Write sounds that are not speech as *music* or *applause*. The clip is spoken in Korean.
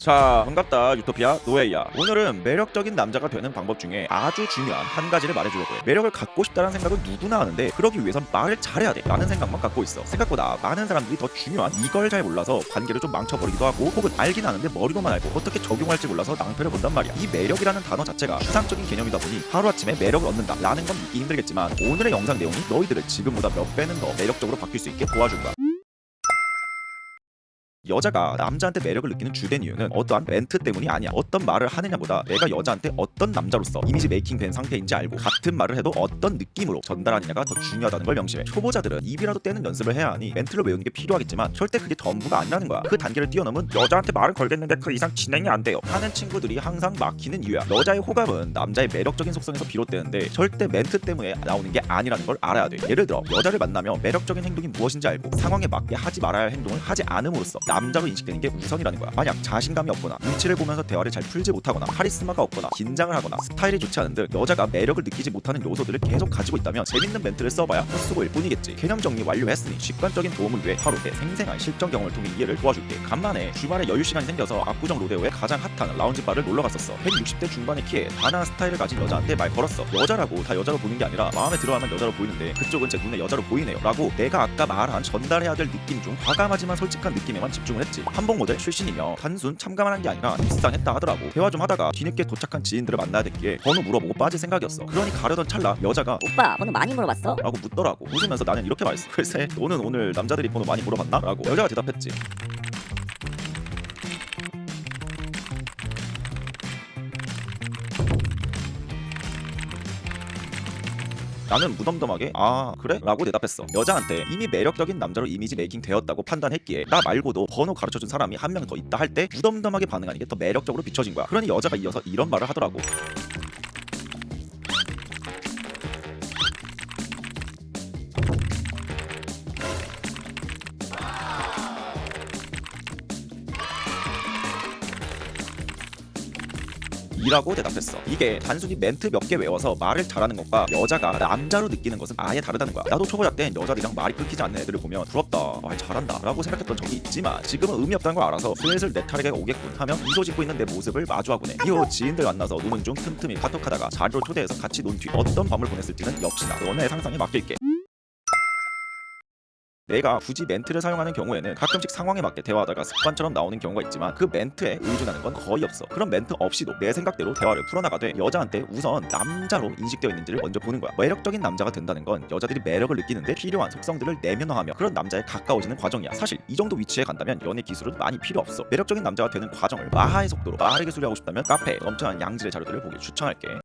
자 반갑다 유토피아. 노예야. 오늘은 매력적인 남자가 되는 방법 중에 아주 중요한 한 가지를 말해주려고 해. 매력을 갖고 싶다는 생각은 누구나 하는데 그러기 위해선 말을 잘해야 돼. 라는 생각만 갖고 있어. 생각보다 많은 사람들이 더 중요한 이걸 잘 몰라서 관계를 좀 망쳐버리기도 하고 혹은 알긴 아는데 머리로만 알고 어떻게 적용할지 몰라서 낭패를 본단 말이야. 이 매력이라는 단어 자체가 추상적인 개념이다 보니 하루아침에 매력을 얻는다 라는 건 믿기 힘들겠지만 오늘의 영상 내용이 너희들을 지금보다 몇 배는 더 매력적으로 바뀔 수 있게 거야 여자가 남자한테 매력을 느끼는 주된 이유는 어떠한 멘트 때문이 아니야. 어떤 말을 하느냐보다 내가 여자한테 어떤 남자로서 이미지 메이킹 된 상태인지 알고 같은 말을 해도 어떤 느낌으로 전달하느냐가 더 중요하다는 걸 명심해. 초보자들은 입이라도 떼는 연습을 해야 하니 멘트를 외우는 게 필요하겠지만 절대 그게 전부가 아니라는 거야. 그 단계를 뛰어넘은 여자한테 말을 걸겠는데 그 이상 진행이 안 돼요. 하는 친구들이 항상 막히는 이유야. 여자의 호감은 남자의 매력적인 속성에서 비롯되는데 절대 멘트 때문에 나오는 게 아니라는 걸 알아야 돼. 예를 들어 여자를 만나며 매력적인 행동이 무엇인지 알고 상황에 맞게 하지 말아야 할 행동을 하지 않음으로써 남 자로 인식되는 게 우선이라는 거야. 만약 자신감이 없거나 눈치를 보면서 대화를 잘 풀지 못하거나 카리스마가 없거나 긴장을 하거나 스타일이 좋지 않은 등 여자가 매력을 느끼지 못하는 요소들을 계속 가지고 있다면 재밌는 멘트를 써봐야 헛수고일 뿐이겠지. 개념 정리 완료했으니 직관적인 도움을 위해 하루 내 생생한 실전 경험을 통해 이해를 도와줄게. 간만에 주말에 여유 시간이 생겨서 압구정 로데오에 가장 핫한 라운지 바를 놀러 갔었어. 160대 중반의 키에 단아한 스타일을 가진 여자한테 말 걸었어. 여자라고 다 여자로 보는 게 아니라 마음에 들어하면 여자로 보이는데 그쪽은 제 눈에 여자로 보이네요. 라고 내가 아까 말한 전달해야 될 느낌 중 과감하지만 솔직한 느낌에만 집중 을 했지. 한복 모델 출신이며 단순 참가만 한 게 아니라 입상했다 하더라고. 대화 좀 하다가 뒤늦게 도착한 지인들을 만나야 됐기에 번호 물어보고 빠질 생각이었어. 그러니 가려던 찰나 여자가 오빠 번호 많이 물어봤어? 라고 묻더라고 웃으면서 나는 이렇게 말했어 *laughs* 글쎄 너는 오늘 남자들이 번호 많이 물어봤나? 라고 여자가 대답했지 나는 무덤덤하게 아 그래? 라고 대답했어. 여자한테 이미 매력적인 남자로 이미지 메이킹 되었다고 판단했기에 나 말고도 번호 가르쳐준 사람이 한 명 더 있다 할 때 무덤덤하게 반응하는 게 더 매력적으로 비춰진 거야. 그러니 여자가 이어서 이런 말을 하더라고 이라고 대답했어. 이게 단순히 멘트 몇 개 외워서 말을 잘하는 것과 여자가 남자로 느끼는 것은 아예 다르다는 거야. 나도 초보자 땐 여자들이랑 말이 끊기지 않는 애들을 보면 부럽다, 말 잘한다 라고 생각했던 적이 있지만 지금은 의미 없다는 걸 알아서 슬슬 내 차례가 오겠군 하면 미소 짓고 있는 내 모습을 마주하곤 해. 이후 지인들 만나서 노는 중 틈틈이 카톡하다가 자리로 초대해서 같이 논 뒤 어떤 밤을 보냈을지는 역시나 너네 상상에 맡길게. 내가 굳이 멘트를 사용하는 경우에는 가끔씩 상황에 맞게 대화하다가 습관처럼 나오는 경우가 있지만 그 멘트에 의존하는 건 거의 없어. 그런 멘트 없이도 내 생각대로 대화를 풀어나가되 여자한테 우선 남자로 인식되어 있는지를 먼저 보는 거야. 매력적인 남자가 된다는 건 여자들이 매력을 느끼는데 필요한 속성들을 내면화하며 그런 남자에 가까워지는 과정이야. 사실 이 정도 위치에 간다면 연애 기술은 많이 필요 없어. 매력적인 남자가 되는 과정을 마하의 속도로 빠르게 수리하고 싶다면 카페 넘쳐난 양질의 자료들을 보길 추천할게.